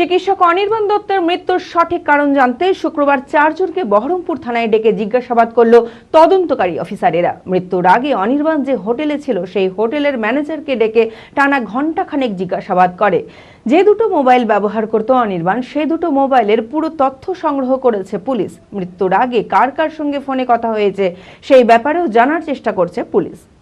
চিকিৎসক অনির্বাণ দত্তের মৃত্যুর সঠিক কারণ জানতে শুক্রবার চারজনকে বহরমপুর থানায় ডেকে জিজ্ঞাসাবাদ করল তদন্তকারী অফিসারেরা। মৃত্যুর আগে অনির্বাণ যে হোটেলে ছিল, সেই হোটেলের ম্যানেজারকে ডেকে টানা ঘণ্টাখানেক জিজ্ঞাসাবাদ করে। যে দুটো মোবাইল ব্যবহার করত অনির্বাণ, সে দুটো মোবাইলের পুরো তথ্য সংগ্রহ করেছে পুলিশ। মৃত্যুর আগে কার কার সঙ্গে ফোনে কথা হয়েছে, সেই ব্যাপারেও জানার চেষ্টা করছে পুলিশ।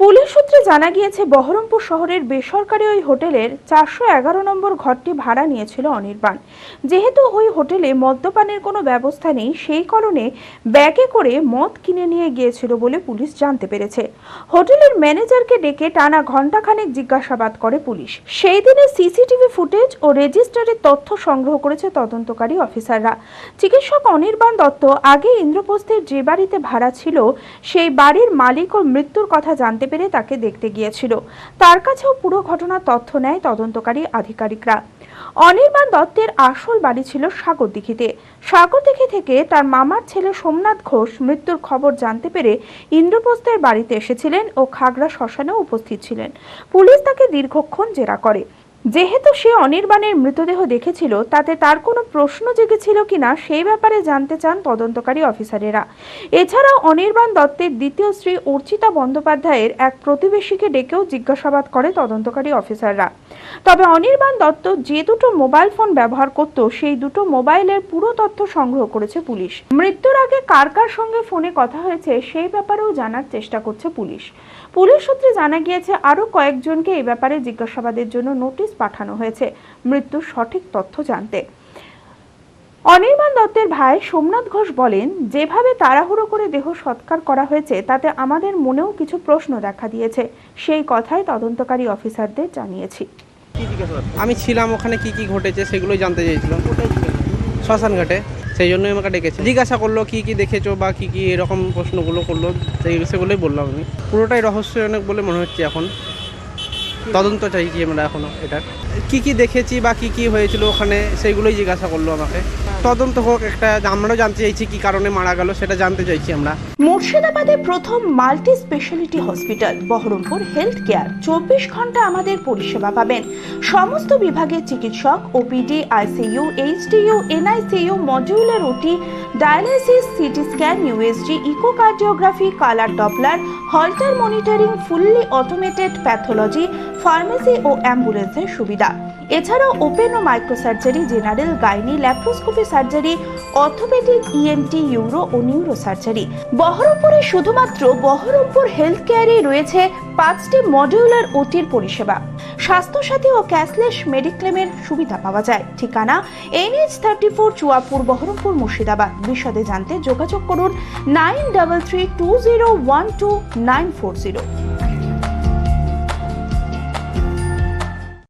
পুলিশ সূত্রে জানা গিয়েছে, বহরমপুর শহরের বেসরকারি ওই হোটেলের চারশো এগারো নম্বর ঘরটি ভাড়া নিয়েছিল অনির্বাণ। যেহেতু ওই হোটেলে মদ্যপানের কোনো ব্যবস্থা নেই, সেই কারণে ব্যাগে করে মদ কিনে নিয়ে গিয়েছিল বলে পুলিশ জানতে পেরেছে। হোটেলের ম্যানেজারকে ডেকে টানা ঘণ্টাখানেক জিজ্ঞাসাবাদ করে পুলিশ। সেই দিনে সিসিটিভি ফুটেজ ও রেজিস্টারের তথ্য সংগ্রহ করেছে তদন্তকারী অফিসাররা। চিকিৎসক অনির্বাণ দত্ত আগে ইন্দ্রপ্রস্থের যে বাড়িতে ভাড়া ছিল, সেই বাড়ির মালিক ও মৃত্যুর কথা জানতে পেরে তাকে দেখতে গিয়েছিল। তার কাছেও পুরো ঘটনার তথ্য নেয় তদন্তকারী আধিকারিকরা। অনির্বাণ দত্তের আসল বাড়ি ছিল সাগরদিঘিতে সাগরদিঘি থেকে তার মামার ছেলে সোমনাথ ঘোষ মৃত্যুর খবর জানতে পেরে ইন্দ্রপ্রস্থের বাড়িতে এসেছিলেন ও খাগড়া শ্মশানেও উপস্থিত ছিলেন। পুলিশ তাকে দীর্ঘক্ষণ জেরা করে। যেহেতু সে অনির্বাণের মৃতদেহ দেখেছিল, তাতে তার কোনো প্রশ্ন জেগেছিল কিনা সেই ব্যাপারে জানতে চান তদন্তকারী অফিসারেরা। এছাড়াও অনির্বাণ দত্তের দ্বিতীয় স্ত্রী অর্চিতা বন্দ্যোপাধ্যায়ের এক প্রতিবেশীকে ডেকেও জিজ্ঞাসাবাদ করে তদন্তকারী অফিসাররা। তবে অনির্বাণ দত্ত যে দুটো মোবাইল ফোন ব্যবহার করত সেই দুটো মোবাইলের পুরো তথ্য সংগ্রহ করেছে পুলিশ। মৃত্যুর আগে কার কার সঙ্গে ফোনে কথা হয়েছে সেই ব্যাপারেও জানার চেষ্টা করছে পুলিশ। পুলিশ সূত্রে জানা গিয়েছে, আরও কয়েকজনকে এই ব্যাপারে জিজ্ঞাসাবাদের জন্য নোটিশ পাঠানো হয়েছে। মৃত্যুর সঠিক তথ্য জানতে। অনির্বাণ দত্তের ভাই সোমনাথ ঘোষ বলেন যেভাবে তাড়াহুড়ো করে দেহ সৎকার করা হয়েছে তাতে আমাদের মনেও কিছু প্রশ্ন দেখা দিয়েছে। সেই কথাই তদন্তকারী অফিসারদের জানিয়েছি। আমি ছিলাম ওখানে কি কি ঘটেছে সেগুলোই জানতে চেয়েছিলাম। শ্মশান ঘাটে সেই জন্যই আমাকে ডেকেছে। জিজ্ঞাসা করল কি কি দেখেছ বা কি কি এরকম প্রশ্নগুলো করল সেই সেগুলোই বললাম আমি। পুরোটাই রহস্যজনক বলে মনে হচ্ছে এখন। তদন্ত চাইছি আমরা এখনও এটার। কি কি দেখেছি বা কি কি হয়েছিল ওখানে সেইগুলোই জিজ্ঞাসা করল আমাকে। তদন্ত হোক একটা, আমরাও জানতে চাইছি কি কারণে মারা গেল, সেটা জানতে চাইছি আমরা। মুর্শিদাবাদে প্রথম multi speciality hospital, Baharampur health care. চব্বিশ ঘণ্টা আমাদের পরিষেবা পাবেন। সমস্ত বিভাগের চিকিৎসক, OPD, ICU, HDU, NICU, modular, OT dialysis CT scan USG echocardiography, colour Doppler, Holter monitoring, fully automated pathology, pharmacy ও অ্যাম্বুলেন্সের সুবিধা। এছাড়াও ওপেন ও microsurgery, general gynae, laparoscopy surgery, orthopaedic ENT uro ও নিউরো সার্জারি বহরমপুরে শুধুমাত্র বহরমপুর হেলথ কেয়ারেই রয়েছে পাঁচটি modular ওটির পরিষেবা। স্বাস্থ্যসাথী ও cashless মেডিক্লেমের সুবিধা পাওয়া যায়। ঠিকানা NH thirty four Chuapur Baharampur Murshidabad. বিশদে জানতে যোগাযোগ করুন nine double three two zero one two nine four zero.